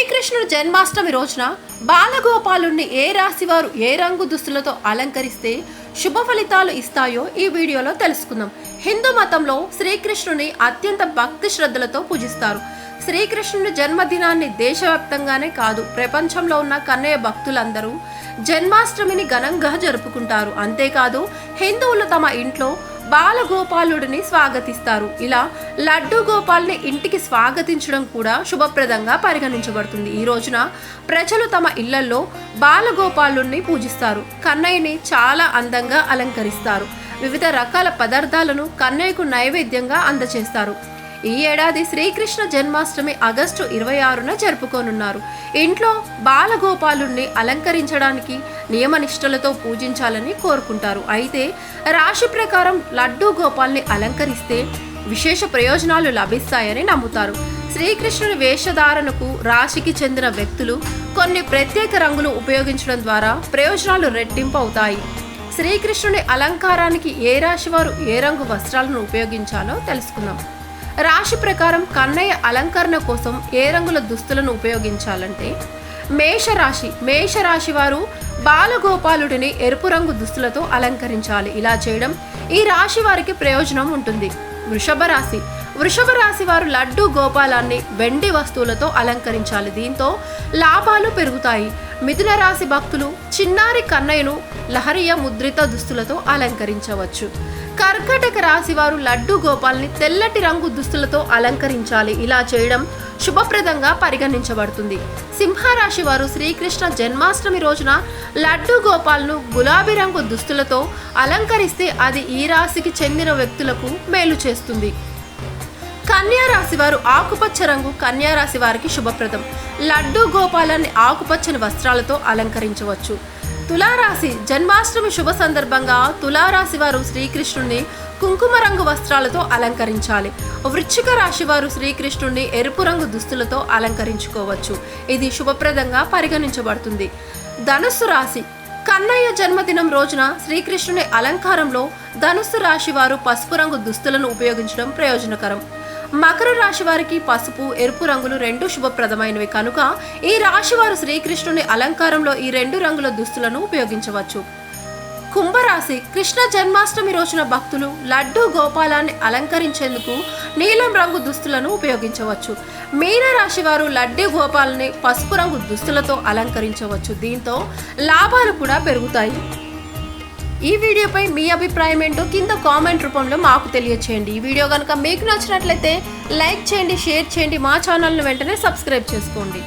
శ్రీకృష్ణుడు జన్మాష్టమి రోజున బాలగోపాలుణ్ణి ఏ రాశి వారు ఏ రంగు దుస్తులతో అలంకరిస్తే శుభ ఫలితాలు ఇస్తాయో ఈ వీడియోలో తెలుసుకుందాం. హిందూ మతంలో శ్రీకృష్ణుని అత్యంత భక్తి శ్రద్ధలతో పూజిస్తారు. శ్రీకృష్ణుని జన్మదినాన్ని దేశవ్యాప్తంగానే కాదు ప్రపంచంలో ఉన్న కన్నయ్య భక్తులందరూ జన్మాష్టమిని ఘనంగా జరుపుకుంటారు. అంతేకాదు హిందువులు తమ ఇంట్లో బాలగోపాలుడిని స్వాగతిస్తారు. ఇలా లడ్డు గోపాల్ని ఇంటికి స్వాగతించడం కూడా శుభప్రదంగా పరిగణించబడుతుంది. ఈ రోజున ప్రజలు తమ ఇళ్ళలో బాలగోపాలుడిని పూజిస్తారు. కన్నయ్యని చాలా అందంగా అలంకరిస్తారు. వివిధ రకాల పదార్థాలను కన్నయ్యకు నైవేద్యంగా అందచేస్తారు. ఈ ఏడాది శ్రీకృష్ణ జన్మాష్టమి ఆగస్టు ఇరవై ఆరున జరుపుకోనున్నారు. ఇంట్లో బాలగోపాలుణ్ణి అలంకరించడానికి నియమనిష్టలతో పూజించాలని కోరుకుంటారు. అయితే రాశి ప్రకారం లడ్డూ గోపాల్ని అలంకరిస్తే విశేష ప్రయోజనాలు లభిస్తాయని నమ్ముతారు. శ్రీకృష్ణుని వేషధారణకు రాశికి చెందిన వ్యక్తులు కొన్ని ప్రత్యేక రంగులు ఉపయోగించడం ద్వారా ప్రయోజనాలు రెట్టింపు అవుతాయి శ్రీకృష్ణుని అలంకారానికి ఏ రాశి వారు ఏ రంగు వస్త్రాలను ఉపయోగించాలో తెలుసుకుందాం. రాశి ప్రకారం కన్నయ్య అలంకరణ కోసం ఏ రంగుల దుస్తులను ఉపయోగించాలంటే మేషరాశి మేషరాశి వారు బాలగోపాలుడిని ఎరుపు రంగు దుస్తులతో అలంకరించాలి. ఇలా చేయడం ఈ రాశి వారికి ప్రయోజనం ఉంటుంది. వృషభ రాశి వృషభ రాశి వారు లడ్డు గోపాలాన్ని వెండి వస్తువులతో అలంకరించాలి. దీంతో లాభాలు పెరుగుతాయి. మిథున రాశి భక్తులు చిన్నారి కన్నయ్యను లహరియ ముద్రిత దుస్తులతో అలంకరించవచ్చు. కర్కటక రాశి వారు లడ్డు గోపాల్ని తెల్లటి రంగు దుస్తులతో అలంకరించాలి. ఇలా చేయడం శుభప్రదంగా పరిగణించబడుతుంది. సింహరాశి వారు శ్రీకృష్ణ జన్మాష్టమి రోజున లడ్డు గోపాల్ను గులాబీ రంగు దుస్తులతో అలంకరిస్తే అది ఈ రాశికి చెందిన వ్యక్తులకు మేలు చేస్తుంది. కన్యారాశి వారు ఆకుపచ్చ రంగు కన్యారాశి వారికి శుభప్రదం. లడ్డు గోపాలాన్ని ఆకుపచ్చని వస్త్రాలతో అలంకరించవచ్చు. తులారాశి జన్మాష్టమి శుభ సందర్భంగా తులారాశి వారు శ్రీకృష్ణుణ్ణి కుంకుమ రంగు వస్త్రాలతో అలంకరించాలి. వృశ్చిక రాశి వారు శ్రీకృష్ణుణ్ణి ఎరుపు రంగు దుస్తులతో అలంకరించుకోవచ్చు. ఇది శుభప్రదంగా పరిగణించబడుతుంది. ధనుస్సు రాశి కన్నయ్య జన్మదినం రోజున శ్రీకృష్ణుని అలంకారంలో ధనుస్సు రాశి వారు పసుపు రంగు దుస్తులను ఉపయోగించడం ప్రయోజనకరం. మకర రాశి వారికి పసుపు ఎరుపు రంగులు రెండు శుభప్రదమైనవి కనుక ఈ రాశి వారు శ్రీకృష్ణుని అలంకారంలో ఈ రెండు రంగుల దుస్తులను ఉపయోగించవచ్చు. కుంభరాశి కృష్ణ జన్మాష్టమి రోజున భక్తులు లడ్డూ గోపాలాన్ని అలంకరించేందుకు నీలం రంగు దుస్తులను ఉపయోగించవచ్చు. మీనరాశి వారు లడ్డూ గోపాలని పసుపు రంగు దుస్తులతో అలంకరించవచ్చు. దీంతో లాభాలు కూడా పెరుగుతాయి. ఈ వీడియోపై మీ అభిప్రాయం ఏంటో కింద కామెంట్ రూపంలో మాకు తెలియచేయండి. ఈ వీడియో కనుక మీకు నచ్చినట్లయితే లైక్ చేయండి షేర్ చేయండి మా ఛానల్ను వెంటనే సబ్స్క్రైబ్ చేసుకోండి.